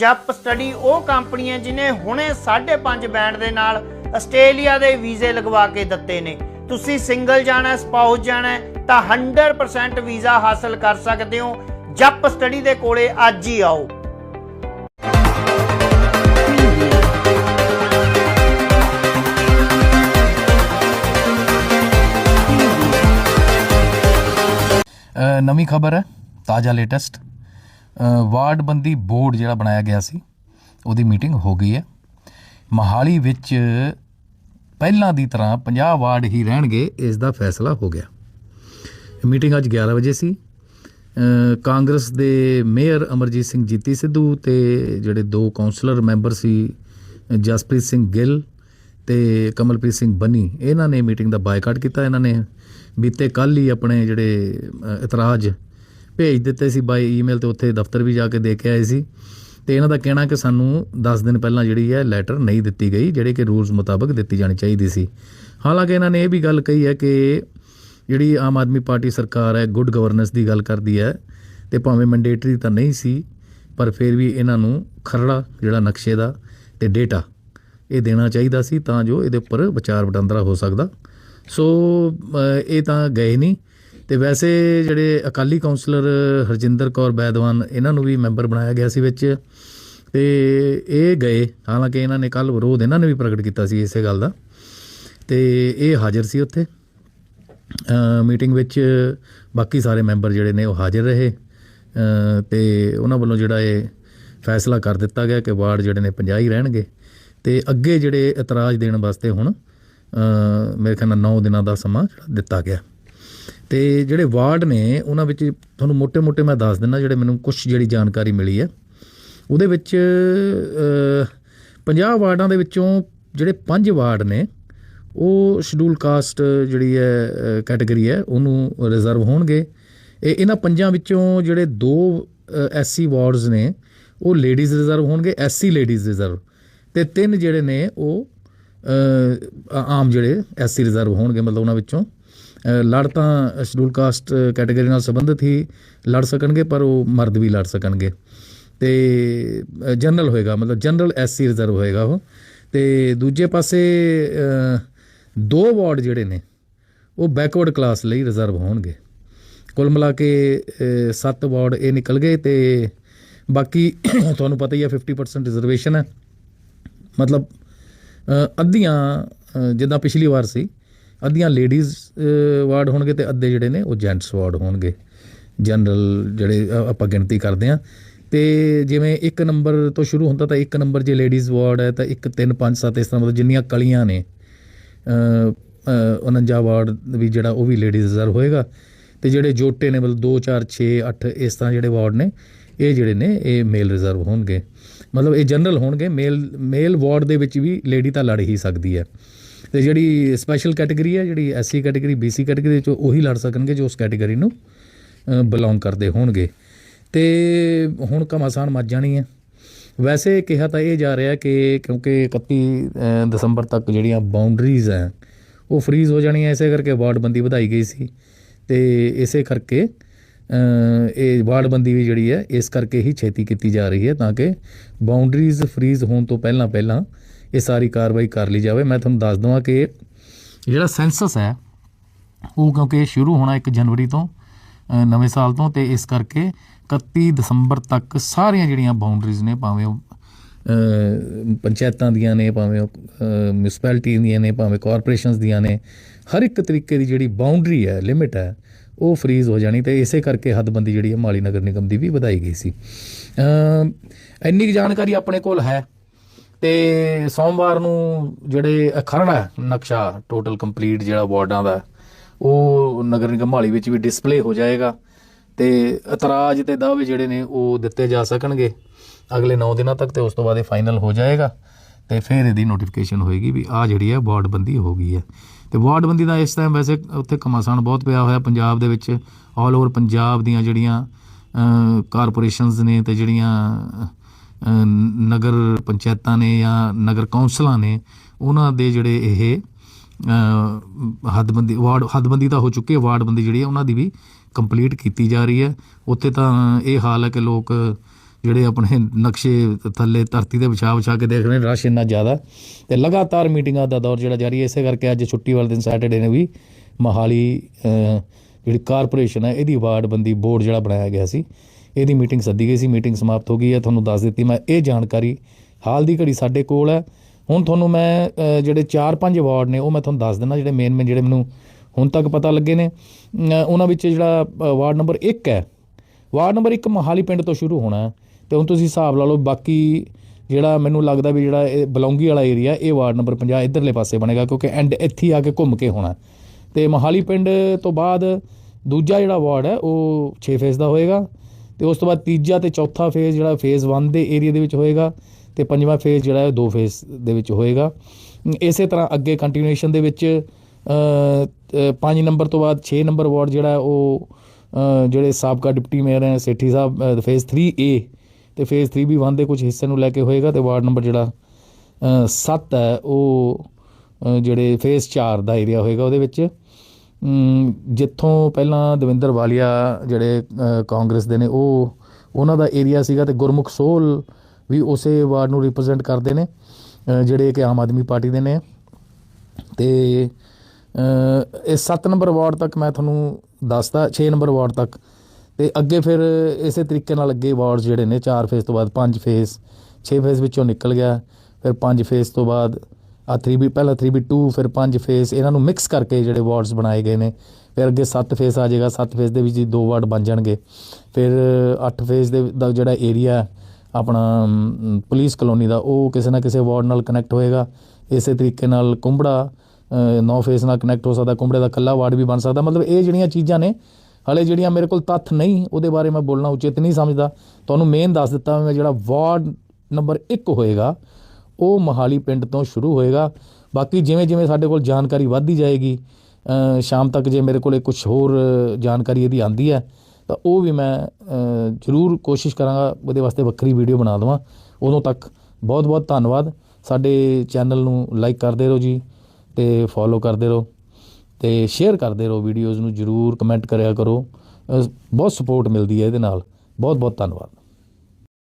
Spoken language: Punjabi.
ਜੱਪ ਸਟੱਡੀ ਉਹ ਕੰਪਨੀ ਹੈ ਜਿਨੇ ਹੁਣੇ 5.5 ਬੈਂਡ ਦੇ ਨਾਲ ਆਸਟ੍ਰੇਲੀਆ ਦੇ ਵੀਜ਼ੇ ਲਗਵਾ ਕੇ ਦਿੱਤੇ ਨੇ। ਤੁਸੀਂ ਸਿੰਗਲ ਜਾਣਾ, ਸਪਾਊਸ ਜਾਣਾ, ਤਾਂ 100% ਵੀਜ਼ਾ ਹਾਸਲ ਕਰ ਸਕਦੇ ਹੋ। ਜਪ ਸਟੱਡੀ ਦੇ ਕੋਲੇ ਅੱਜ ਹੀ ਆਓ। ਨਵੀਂ ਖਬਰ ਹੈ, ਤਾਜ਼ਾ ਲੇਟੈਸਟ ਵਾਰਡ ਬੰਦੀ ਬੋਰਡ ਜਿਹੜਾ ਬਣਾਇਆ ਗਿਆ ਸੀ, ਉਹਦੀ ਮੀਟਿੰਗ ਹੋ ਗਈ ਹੈ। ਮਹਾਲੀ ਵਿੱਚ ਪਹਿਲਾਂ ਦੀ ਤਰ੍ਹਾਂ 50 ਵਾਰਡ ਹੀ ਰਹਿਣਗੇ, ਇਸ ਦਾ ਫੈਸਲਾ ਹੋ ਗਿਆ। ਮੀਟਿੰਗ ਅੱਜ 11 ਵਜੇ ਸੀ। ਕਾਂਗਰਸ ਦੇ ਮੇਅਰ ਅਮਰਜੀਤ ਸਿੰਘ ਜੀਤੀ ਸਿੱਧੂ ਤੇ ਜਿਹੜੇ ਦੋ ਕਾਉਂਸਲਰ ਮੈਂਬਰ ਸੀ, ਜਸਪ੍ਰੀਤ ਸਿੰਘ ਗਿੱਲ ਤੇ ਕਮਲਪ੍ਰੀਤ ਸਿੰਘ ਬੰਨੀ, ਇਹਨਾਂ ਨੇ ਮੀਟਿੰਗ ਦਾ ਬਾਈਕਾਟ ਕੀਤਾ। ਇਹਨਾਂ ਨੇ ਬੀਤੇ ਕੱਲ ਹੀ ਆਪਣੇ ਜਿਹੜੇ ਇਤਰਾਜ਼ ਭੇਜ ਦਿੱਤੇ ਸੀ ਬਾਈ ਈਮੇਲ ਤੇ, ਉੱਥੇ ਦਫ਼ਤਰ ਵੀ ਜਾ ਕੇ ਦੇ ਕੇ ਆਏ ਸੀ। ਤੇ ਇਹਨਾਂ ਦਾ ਕਹਿਣਾ ਕਿ ਸਾਨੂੰ 10 ਦਿਨ ਪਹਿਲਾਂ ਜਿਹੜੀ ਹੈ ਲੈਟਰ ਨਹੀਂ ਦਿੱਤੀ ਗਈ, ਜਿਹੜੇ ਕਿ ਰੂਲਸ ਮੁਤਾਬਕ ਦਿੱਤੀ ਜਾਣੀ ਚਾਹੀਦੀ ਸੀ। ਹਾਲਾਂਕਿ ਇਹਨਾਂ ਨੇ ਇਹ ਵੀ ਗੱਲ ਕਹੀ ਹੈ ਕਿ ਜਿਹੜੀ ਆਮ ਆਦਮੀ ਪਾਰਟੀ ਸਰਕਾਰ ਹੈ ਗੁੱਡ ਗਵਰਨੈਂਸ ਦੀ ਗੱਲ ਕਰਦੀ ਹੈ, ਤੇ ਭਾਵੇਂ ਮੈਂਡੇਟਰੀ ਤਾਂ ਨਹੀਂ ਸੀ, ਪਰ ਫਿਰ ਵੀ ਇਹਨਾਂ ਨੂੰ ਖਰੜਾ, ਜਿਹੜਾ ਨਕਸ਼ੇ ਦਾ, ਤੇ ਡੇਟਾ ਇਹ ਦੇਣਾ ਚਾਹੀਦਾ ਸੀ ਤਾਂ ਜੋ ਇਹਦੇ ਉੱਪਰ ਵਿਚਾਰ ਵਟਾਂਦਰਾ ਹੋ ਸਕਦਾ। ਸੋ ਇਹ ਤਾਂ ਗਏ ਨਹੀਂ। ਤੇ ਵੈਸੇ ਜਿਹੜੇ ਅਕਾਲੀ ਕਾਉਂਸਲਰ ਹਰਜਿੰਦਰ ਕੌਰ ਬੈਦਵਾਨ ਇਹਨਾਂ ਨੂੰ ਵੀ ਮੈਂਬਰ ਬਣਾਇਆ ਗਿਆ ਸੀ ਵਿੱਚ। ਤੇ ਇਹ ਗਏ ਹਾਲਾਂਕਿ ਇਹਨਾਂ ਨੇ ਕੱਲ ਵਿਰੋਧ ਇਹਨਾਂ ਨੇ ਵੀ ਪ੍ਰਗਟ ਕੀਤਾ ਸੀ ਇਸੇ ਗੱਲ ਦਾ। ਤੇ ਇਹ ਹਾਜ਼ਰ ਸੀ ਉੱਥੇ। ਮੀਟਿੰਗ ਵਿੱਚ ਬਾਕੀ ਸਾਰੇ ਮੈਂਬਰ ਜਿਹੜੇ ਨੇ ਉਹ ਹਾਜ਼ਰ ਰਹੇ। ਅ, ਤੇ ਉਹਨਾਂ ਵੱਲੋਂ ਜਿਹੜਾ ਇਹ ਫੈਸਲਾ ਕਰ ਦਿੱਤਾ ਗਿਆ ਕਿ ਵਾਰਡ ਜਿਹੜੇ ਨੇ 50 ਹੀ ਰਹਿਣਗੇ। ਤੇ ਅੱਗੇ ਜਿਹੜੇ ਇਤਰਾਜ਼ ਦੇਣ ਵਾਸਤੇ ਹੁਣ ਮੇਰੇ ਖਿਆਲ ਨਾਲ 9 ਦਿਨਾਂ ਦਾ ਸਮਾਂ ਦਿੱਤਾ ਗਿਆ। ਤੇ ਜਿਹੜੇ ਵਾਰਡ ਨੇ, ਉਹਨਾਂ ਵਿੱਚ ਤੁਹਾਨੂੰ ਮੋٹے-ਮੋٹے ਮੈਂ ਦੱਸ ਦਿੰਦਾ, ਜਿਹੜੇ ਮੈਨੂੰ ਕੁਝ ਜਿਹੜੀ ਜਾਣਕਾਰੀ ਮਿਲੀ ਹੈ। ਉਹਦੇ ਵਿੱਚ 50 ਵਾਰਡਾਂ ਦੇ ਵਿੱਚੋਂ ਜਿਹੜੇ 5 ਵਾਰਡ ਨੇ, ਉਹ ਸ਼ਡਿਊਲ ਕਾਸਟ ਜਿਹੜੀ ਹੈ ਕੈਟਾਗਰੀ ਹੈ, ਉਹਨੂੰ ਰਿਜ਼ਰਵ ਹੋਣਗੇ। ਇਹ ਇਹਨਾਂ ਪੰਜਾਂ ਵਿੱਚੋਂ ਜਿਹੜੇ ਦੋ ਐਸਸੀ ਵਾਰਡਸ ਨੇ, ਉਹ ਲੇਡੀਜ਼ ਰਿਜ਼ਰਵ ਹੋਣਗੇ ਐਸਸੀ ਲੇਡੀਜ਼ ਰਿਜ਼ਰਵ ਤੇ ਤਿੰਨ ਜਿਹੜੇ ਨੇ, ਉਹ ਆਮ ਜਿਹੜੇ ਐਸਸੀ ਰਿਜ਼ਰਵ ਹੋਣਗੇ, ਮਤਲਬ ਉਹਨਾਂ ਵਿੱਚੋਂ। ਲੜ ਤਾਂ ਸ਼ਡਿਊਲ ਕਾਸਟ ਕੈਟਾਗਰੀ ਨਾਲ ਸੰਬੰਧਿਤ ਹੀ ਲੜ ਸਕਣਗੇ, ਪਰ ਉਹ ਮਰਦ ਵੀ ਲੜ ਸਕਣਗੇ। ਤੇ ਜਨਰਲ ਹੋਏਗਾ, ਮਤਲਬ ਜਨਰਲ ਐਸਸੀ ਰਿਜ਼ਰਵ ਹੋਏਗਾ ਉਹ। ਤੇ ਦੂਜੇ ਪਾਸੇ ਦੋ ਵਾਰਡ ਜਿਹੜੇ ਨੇ, ਉਹ ਬੈਕਵਰਡ ਕਲਾਸ ਲਈ ਰਿਜ਼ਰਵ ਹੋਣਗੇ। ਕੁੱਲ ਮਿਲਾ ਕੇ 7 ਵਾਰਡ ਇਹ ਨਿਕਲ ਗਏ ਤੇ ਬਾਕੀ ਤੁਹਾਨੂੰ ਪਤਾ ਹੀ ਹੈ 50% ਰਿਜ਼ਰਵੇਸ਼ਨ ਹੈ। ਮਤਲਬ ਅੱਧੀਆਂ ਜਿੱਦਾਂ ਪਿਛਲੀ ਵਾਰ ਸੀ ਅੱਧੀਆਂ ਲੇਡੀਜ਼ ਵਾਰਡ ਹੋਣਗੇ ਤੇ ਅੱਧੇ ਜਿਹੜੇ ਨੇ ਉਹ ਜੈਂਟਸ ਵਾਰਡ ਹੋਣਗੇ। ਜਨਰਲ ਜਿਹੜੇ ਆਪਾਂ ਗਿਣਤੀ ਕਰਦੇ ਆ ਤੇ ਜਿਵੇਂ ਇੱਕ ਨੰਬਰ ਤੋਂ ਸ਼ੁਰੂ ਹੁੰਦਾ ਤਾਂ ਇੱਕ ਨੰਬਰ ਜੇ ਲੇਡੀਜ਼ ਵਾਰਡ ਹੈ ਤਾਂ 1 3 5 7 ਇਸ ਤਰ੍ਹਾਂ ਮਤਲਬ ਜਿੰਨੀਆਂ ਕਲੀਆਂ ਨੇ ਅ, 49 ਵਾਰਡ ਵੀ ਜਿਹੜਾ ਉਹ ਵੀ ਲੇਡੀਜ਼ ਰਿਜ਼ਰਵ ਹੋਏਗਾ। ਤੇ ਜਿਹੜੇ ਜੋਟੇ ਨੇ ਮਤਲਬ 2 4 6 8 ਇਸ ਤਰ੍ਹਾਂ ਜਿਹੜੇ ਵਾਰਡ ਨੇ ਇਹ ਜਿਹੜੇ ਨੇ ਇਹ ਮੇਲ ਰਿਜ਼ਰਵ ਹੋਣਗੇ। ਮਤਲਬ ਇਹ ਜਨਰਲ ਹੋਣਗੇ ਮੇਲ ਮੇਲ ਵਾਰਡ ਦੇ ਵਿੱਚ ਵੀ ਲੇਡੀ ਤਾਂ ਲੜ ਹੀ ਸਕਦੀ ਹੈ। ਤੇ ਜਿਹੜੀ ਸਪੈਸ਼ਲ ਕੈਟਾਗਰੀ ਹੈ ਜਿਹੜੀ ਐਸਸੀ ਕੈਟਾਗਰੀ ਬੀਸੀ ਕੈਟਾਗਰੀ ਚ ਉਹੀ ਲੜ ਸਕਣਗੇ ਜੋ ਉਸ ਕੈਟਾਗਰੀ ਨੂੰ ਬਿਲੋਂਗ ਕਰਦੇ ਹੋਣਗੇ। ਤੇ ਹੁਣ ਘਮਾਸਾਨ ਮੱਚ ਜਾਣੀ ਹੈ ਵੈਸੇ ਕਿਹਾ ਤਾਂ ਇਹ ਜਾ ਰਿਹਾ ਕਿ ਕਿਉਂਕਿ 31 ਦਸੰਬਰ ਤੱਕ ਜਿਹੜੀਆਂ ਬਾਉਂਡਰੀਜ਼ ਹੈ ਉਹ ਫ੍ਰੀਜ਼ ਹੋ ਜਾਣੀਆਂ, ਇਸੇ ਕਰਕੇ ਵਾਰਡਬੰਦੀ ਵਧਾਈ ਗਈ ਸੀ। ਤੇ ਇਸੇ ਕਰਕੇ ਇਹ ਵਾਰਡਬੰਦੀ ਵੀ ਜਿਹੜੀ ਹੈ ਇਸ ਕਰਕੇ ਹੀ ਛੇਤੀ ਕੀਤੀ ਜਾ ਰਹੀ ਹੈ ਤਾਂ ਕਿ ਬਾਉਂਡਰੀਜ਼ ਫ੍ਰੀਜ਼ ਹੋਣ ਤੋਂ ਪਹਿਲਾਂ ਪਹਿਲਾਂ ਇਹ ਸਾਰੀ ਕਾਰਵਾਈ ਕਰ ਲਈ ਜਾਵੇ। ਮੈਂ ਤੁਹਾਨੂੰ ਦੱਸ ਦਵਾਂ ਕਿ ਜਿਹੜਾ ਸੈਂਸਸ ਹੈ, ਉਹ ਕਿਉਂਕਿ ਸ਼ੁਰੂ ਹੋਣਾ 1 ਜਨਵਰੀ ਤੋਂ ਨਵੇਂ ਸਾਲ ਤੋਂ ਤੇ ਇਸ ਕਰਕੇ 31 ਦਸੰਬਰ ਤੱਕ ਸਾਰੀਆਂ ਜਿਹੜੀਆਂ ਬਾਉਂਡਰੀਜ਼ ਨੇ, ਭਾਵੇਂ ਉਹ ਪੰਚਾਇਤਾਂ ਦੀਆਂ ਨੇ, ਭਾਵੇਂ ਉਹ ਮਿਊਨਿਸਪੈਲਿਟੀ ਦੀਆਂ ਨੇ, ਭਾਵੇਂ ਕਾਰਪੋਰੇਸ਼ਨਸ ਦੀਆਂ ਨੇ, ਹਰ ਇੱਕ ਤਰੀਕੇ ਦੀ ਜਿਹੜੀ ਬਾਉਂਡਰੀ ਹੈ ਲਿਮਿਟ ਹੈ, ਉਹ ਫ੍ਰੀਜ਼ ਹੋ ਜਾਣੀ ਤੇ ਇਸੇ ਕਰਕੇ ਹੱਦਬੰਦੀ ਜਿਹੜੀ ਹੈ ਮਾਲੀ ਨਗਰ ਨਿਗਮ ਦੀ ਵੀ ਵਧਾਈ ਗਈ ਸੀ। ਇੰਨੀ ਕੁ ਜਾਣਕਾਰੀ ਆਪਣੇ ਕੋਲ ਹੈ। ਤੇ ਸੋਮਵਾਰ ਨੂੰ ਜਿਹੜੇ ਖਰੜਾ ਹੈ, ਨਕਸ਼ਾ ਟੋਟਲ ਕੰਪਲੀਟ ਜਿਹੜਾ ਵਾਰਡਾਂ ਦਾ ਉਹ ਨਗਰ ਨਿਗਮ ਮਾਲੀ ਵਿੱਚ ਵੀ ਡਿਸਪਲੇ ਹੋ ਜਾਏਗਾ ਤੇ ਇਤਰਾਜ਼ ਤੇ ਦਾਅਵੇ ਜਿਹੜੇ ਨੇ ਉਹ ਦਿੱਤੇ ਜਾ ਸਕਣਗੇ। ਅਗਲੇ 9 ਦਿਨਾਂ ਤੱਕ ਤੇ ਉਸ ਤੋਂ ਬਾਅਦ ਇਹ ਫਾਈਨਲ ਹੋ ਜਾਏਗਾ ਤੇ ਫਿਰ ਇਹਦੀ ਨੋਟੀਫਿਕੇਸ਼ਨ ਹੋਏਗੀ ਵੀ ਆ ਜਿਹੜੀ ਹੈ ਵਾਰਡਬੰਦੀ ਹੋ ਗਈ ਹੈ। ਤੇ ਵਾਰਡਬੰਦੀ ਦਾ ਇਸ ਟਾਈਮ ਵੈਸੇ ਉੱਥੇ ਕਮਾਸਾਨ ਬਹੁਤ ਪਿਆ ਹੋਇਆ ਪੰਜਾਬ ਦੇ ਵਿੱਚ। ਆਲ ਓਵਰ ਪੰਜਾਬ ਦੀਆਂ ਜਿਹੜੀਆਂ ਕਾਰਪੋਰੇਸ਼ਨਸ ਨੇ ਤੇ ਜਿਹੜੀਆਂ ਨਗਰ ਪੰਚਾਇਤਾਂ ਨੇ ਜਾਂ ਨਗਰ ਕੌਂਸਲਾਂ ਨੇ ਉਹਨਾਂ ਦੇ ਜਿਹੜੇ ਇਹ ਹੱਦਬੰਦੀ, ਵਾਰਡ, ਹੱਦਬੰਦੀ ਤਾਂ ਹੋ ਚੁੱਕੀ ਹੈ, ਵਾਰਡਬੰਦੀ ਜਿਹੜੀ ਹੈ, ਉਹਨਾਂ ਦੀ ਵੀ ਕੰਪਲੀਟ ਕੀਤੀ ਜਾ ਰਹੀ ਹੈ। ਉੱਥੇ ਤਾਂ ਇਹ ਹਾਲ ਹੈ ਕਿ ਲੋਕ ਜਿਹੜੇ ਆਪਣੇ ਨਕਸ਼ੇ ਥੱਲੇ ਧਰਤੀ ਤੇ ਵਿਛਾ ਵਿਛਾ ਕੇ ਦੇਖ ਰਹੇ ਨੇ, ਰਸ਼ ਇੰਨਾ ਜ਼ਿਆਦਾ। ਤੇ ਲਗਾਤਾਰ ਮੀਟਿੰਗਾਂ ਦਾ ਦੌਰ ਜਿਹੜਾ ਜਾਰੀ ਹੈ, ਇਸੇ ਕਰਕੇ ਅੱਜ ਛੁੱਟੀ ਵਾਲੇ ਦਿਨ ਸੈਟਰਡੇ ਨੇ ਵੀ ਮਹਾਲੀ ਜਿਹੜੀ ਕਾਰਪੋਰੇਸ਼ਨ ਹੈ, ਇਹਦੀ ਵਾਰਡਬੰਦੀ ਬੋਰਡ ਜਿਹੜਾ ਬਣਾਇਆ ਗਿਆ ਸੀ। ਇਹਦੀ ਮੀਟਿੰਗ ਸੱਦੀ ਗਈ ਸੀ, ਮੀਟਿੰਗ ਸਮਾਪਤ ਹੋ ਗਈ ਹੈ, ਤੁਹਾਨੂੰ ਦੱਸ ਦਿੱਤੀ, ਮੈਂ ਇਹ ਜਾਣਕਾਰੀ ਹਾਲ ਦੀ ਘੜੀ ਸਾਡੇ ਕੋਲ ਹੈ। ਹੁਣ ਤੁਹਾਨੂੰ ਮੈਂ ਜਿਹੜੇ 4-5 ਵਾਰਡ ਨੇ, ਉਹ ਮੈਂ ਤੁਹਾਨੂੰ ਦੱਸ ਦਿੰਦਾ, ਜਿਹੜੇ ਮੇਨ ਮੇਨ ਜਿਹੜੇ ਮੈਨੂੰ ਹੁਣ ਤੱਕ ਪਤਾ ਲੱਗੇ ਨੇ। ਉਹਨਾਂ ਵਿੱਚ ਜਿਹੜਾ ਵਾਰਡ ਨੰਬਰ 1 ਹੈ। ਵਾਰਡ ਨੰਬਰ 1 ਮਹਾਲੀ ਪਿੰਡ ਤੋਂ ਸ਼ੁਰੂ ਹੋਣਾ ਹੈ ਤੇ ਹੁਣ ਤੁਸੀਂ ਹਿਸਾਬ ਲਾ ਲਓ, ਬਾਕੀ ਜਿਹੜਾ ਮੈਨੂੰ ਲੱਗਦਾ ਵੀ ਜਿਹੜਾ ਇਹ ਬਲੌਂਗੀ ਵਾਲਾ ਏਰੀਆ ਇਹ ਵਾਰਡ ਨੰਬਰ 50 ਇਧਰਲੇ ਪਾਸੇ ਬਣੇਗਾ, ਕਿਉਂਕਿ ਐਂਡ ਇੱਥੇ ਹੀ ਆ ਕੇ ਘੁੰਮ ਕੇ ਹੋਣਾ ਤੇ ਮਹਾਲੀ ਪਿੰਡ ਤੋਂ ਬਾਅਦ ਦੂਜਾ ਜਿਹੜਾ ਵਾਰਡ ਹੈ, ਉਹ 6 ਫੇਸ ਦਾ ਹੋਏਗਾ। ਤੇ ਉਸ ਤੋਂ ਬਾਅਦ ਤੀਜਾ ਤੇ ਚੌਥਾ ਫੇਜ਼ ਜਿਹੜਾ ਫੇਜ਼ 1 ਦੇ ਏਰੀਆ ਦੇ ਵਿੱਚ ਹੋਏਗਾ ਤੇ ਪੰਜਵਾਂ ਫੇਜ਼ ਜਿਹੜਾ ਹੈ ਦੋ ਫੇਜ਼ ਦੇ ਵਿੱਚ ਹੋਏਗਾ। ਇਸੇ ਤਰ੍ਹਾਂ ਅੱਗੇ ਕੰਟੀਨਿਊਏਸ਼ਨ ਦੇ ਵਿੱਚ 5 ਨੰਬਰ ਤੋਂ ਬਾਅਦ 6 ਨੰਬਰ ਵਾਰਡ ਜਿਹੜਾ ਹੈ ਉਹ ਜਿਹੜੇ ਸਾਬਕਾ ਡਿਪਟੀ ਮੇਅਰ ਹੈ ਸੇਠੀ ਸਾਹਿਬ ਅ, ਫੇਜ਼ 3A ਤੇ ਫੇਜ਼ 3 ਵੀ 1 ਦੇ ਕੁਝ ਹਿੱਸੇ ਨੂੰ ਲੈ ਕੇ ਹੋਏਗਾ ਤੇ ਵਾਰਡ ਨੰਬਰ ਜਿਹੜਾ 7 ਹੈ ਉਹ ਜਿਹੜੇ ਫੇਜ਼ 4 ਦਾ ਏਰੀਆ ਹੋਏਗਾ ਉਹਦੇ ਵਿੱਚ। ਜਿੱਥੋਂ ਪਹਿਲਾਂ ਦਵਿੰਦਰ ਵਾਲੀਆ ਜਿਹੜੇ ਕਾਂਗਰਸ ਦੇ ਨੇ, ਉਹ, ਉਹਨਾਂ ਦਾ ਏਰੀਆ ਸੀਗਾ ਤੇ ਗੁਰਮੁਖ ਸੋਲ ਵੀ ਉਸੇ ਵਾਰਡ ਨੂੰ ਰਿਪਰੈਜ਼ੈਂਟ ਕਰਦੇ ਨੇ ਜਿਹੜੇ ਕਿ ਆਮ ਆਦਮੀ ਪਾਰਟੀ ਦੇ ਨੇ। ਤੇ ਇਹ 7 ਨੰਬਰ ਵਾਰਡ ਤੱਕ ਮੈਂ ਤੁਹਾਨੂੰ ਦੱਸਦਾ 6 ਨੰਬਰ ਵਾਰਡ ਤੱਕ। ਤੇ ਅੱਗੇ ਫਿਰ ਇਸੇ ਤਰੀਕੇ ਨਾਲ ਅੱਗੇ ਵਾਰਡ ਜਿਹੜੇ ਨੇ 4 ਫੇਸ ਤੋਂ ਬਾਅਦ 5 ਫੇਸ 6 ਫੇਸ ਵਿੱਚੋਂ ਨਿਕਲ ਗਿਆ, ਫਿਰ 5 ਫੇਸ ਤੋਂ ਬਾਅਦ ਆ 3B ਪਹਿਲਾਂ 3B2 ਫਿਰ 5 ਫੇਸ ਇਹਨਾਂ ਨੂੰ ਮਿਕਸ ਕਰਕੇ ਜਿਹੜੇ ਵਾਰਡਸ ਬਣਾਏ ਗਏ ਨੇ। ਫਿਰ ਅੱਗੇ 7 ਫੇਸ ਆ ਜਾਏਗਾ 7 ਫੇਸ ਦੇ ਵਿੱਚ ਹੀ ਦੋ ਵਾਰਡ ਬਣ ਜਾਣਗੇ। ਫਿਰ 8 ਫੇਸ ਦੇ ਦਾ ਜਿਹੜਾ ਏਰੀਆ ਆਪਣਾ ਪੁਲਿਸ ਕਲੋਨੀ ਦਾ, ਉਹ ਕਿਸੇ ਨਾ ਕਿਸੇ ਵਾਰਡ ਨਾਲ ਕਨੈਕਟ ਹੋਏਗਾ। ਇਸੇ ਤਰੀਕੇ ਨਾਲ ਕੁੰਬੜਾ ਨੌ ਫੇਸ ਨਾਲ ਕਨੈਕਟ ਹੋ ਸਕਦਾ, ਕੁੰਬੜੇ ਦਾ ਕੱਲਾ ਵਾਰਡ ਵੀ ਬਣ ਸਕਦਾ। ਮਤਲਬ ਇਹ ਜਿਹੜੀਆਂ ਚੀਜ਼ਾਂ ਨੇ, ਹਲੇ ਜਿਹੜੀਆਂ ਮੇਰੇ ਕੋਲ ਤੱਥ ਨਹੀਂ, ਉਹਦੇ ਬਾਰੇ ਮੈਂ ਬੋਲਣਾ ਉਚਿਤ ਨਹੀਂ ਸਮਝਦਾ। ਤੁਹਾਨੂੰ ਮੇਨ ਦੱਸ ਦਿੱਤਾ ਮੈਂ ਜਿਹੜਾ ਵਾਰਡ ਨੰਬਰ 1 ਹੋਏਗਾ ਉਹ ਮਹਾਲੀ ਪਿੰਡ ਤੋਂ ਸ਼ੁਰੂ ਹੋਏਗਾ। ਬਾਕੀ ਜਿਵੇਂ ਜਿਵੇਂ ਸਾਡੇ ਕੋਲ ਜਾਣਕਾਰੀ ਵੱਧਦੀ ਜਾਏਗੀ ਸ਼ਾਮ ਤੱਕ ਜੇ ਮੇਰੇ ਕੋਲੇ ਕੁਝ ਹੋਰ ਜਾਣਕਾਰੀ ਇਹਦੀ ਆਂਦੀ ਹੈ, ਤਾਂ ਉਹ ਵੀ ਮੈਂ ਜ਼ਰੂਰ ਕੋਸ਼ਿਸ਼ ਕਰਾਂਗਾ, ਉਹਦੇ ਵਾਸਤੇ ਵੱਖਰੀ ਵੀਡੀਓ ਬਣਾ ਦਵਾਂ। ਉਦੋਂ ਤੱਕ ਬਹੁਤ ਬਹੁਤ ਧੰਨਵਾਦ। ਸਾਡੇ ਚੈਨਲ ਨੂੰ ਲਾਈਕ ਕਰਦੇ ਰਹੋ ਜੀ, ਤੇ ਫੋਲੋ ਕਰਦੇ ਰਹੋ, ਤੇ ਸ਼ੇਅਰ ਕਰਦੇ ਰਹੋ ਵੀਡੀਓਜ਼ ਨੂੰ ਜਰੂਰ ਕਮੈਂਟ ਕਰਿਆ ਕਰੋ। ਬਹੁਤ ਸਪੋਰਟ ਮਿਲਦੀ ਹੈ ਇਹਦੇ ਨਾਲ। ਬਹੁਤ ਬਹੁਤ ਧੰਨਵਾਦ।